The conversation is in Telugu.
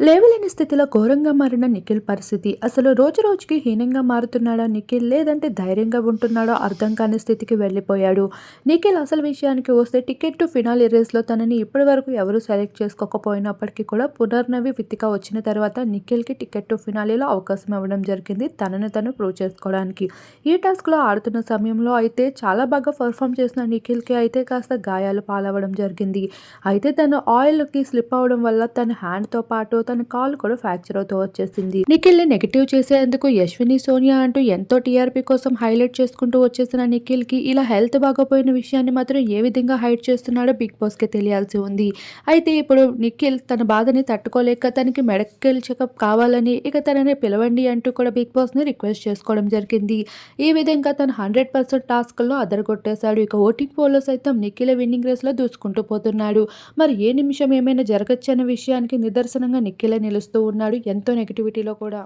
లేవలేని స్థితిలో ఘోరంగా మారిన నిఖిల్ పరిస్థితి. అసలు రోజు రోజుకి హీనంగా మారుతున్నాడా నిఖిల్? లేదంటే ధైర్యంగా ఉంటున్నాడో అర్థం కాని స్థితికి వెళ్ళిపోయాడు. నిఖిల్ అసలు విషయానికి వస్తే టికెట్ టు ఫినాల్ రేస్లో తనని ఇప్పటి వరకు ఎవరు సెలెక్ట్ చేసుకోకపోయినప్పటికీ కూడా పునర్నవి విత్తిక వచ్చిన తర్వాత నిఖిల్కి టికెట్ టు ఫినాలేలో అవకాశం ఇవ్వడం జరిగింది తనను తను ప్రూవ్ చేసుకోవడానికి. ఈ టాస్క్లో ఆడుతున్న సమయంలో అయితే చాలా బాగా పర్ఫామ్ చేసిన నిఖిల్కి అయితే కాస్త గాయాలు పాలవడం జరిగింది. అయితే తను ఆయిల్కి స్లిప్ అవడం వల్ల తన హ్యాండ్తో పాటు తన కాలు కూడా ఫ్రాక్చర్ అవుతూ వచ్చేసింది. నిఖిల్ని నెగిటివ్ చేసేందుకు యశ్విని సోనియా అంటూ ఎంతో టీఆర్పీ కోసం హైలైట్ చేసుకుంటూ వచ్చేసిన నిఖిల్కి ఇలా హెల్త్ బాగోపోయిన విషయాన్ని మాత్రం ఏ విధంగా హైడ్ చేస్తున్నాడో బిగ్ బాస్కి తెలియాల్సి ఉంది. అయితే ఇప్పుడు నిఖిల్ తన బాధని తట్టుకోలేక తనకి మెడికల్ చెకప్ కావాలని ఇక తనని పిలవండి అంటూ కూడా బిగ్ బాస్ని రిక్వెస్ట్ చేసుకోవడం జరిగింది. ఈ విధంగా తను హండ్రెడ్ పర్సెంట్ టాస్క్లో అదరగొట్టేశాడు. ఇక ఓటింగ్ పోల్లో సైతం నిఖిల్ విన్నింగ్ రేస్లో దూసుకుంటూ పోతున్నాడు. మరి ఏ నిమిషం ఏమైనా జరగచ్చన్న విషయానికి నిదర్శనంగా నిఖిలే నిలుస్తూ ఉన్నాడు. ఎంతో నెగిటివిటీలో కూడా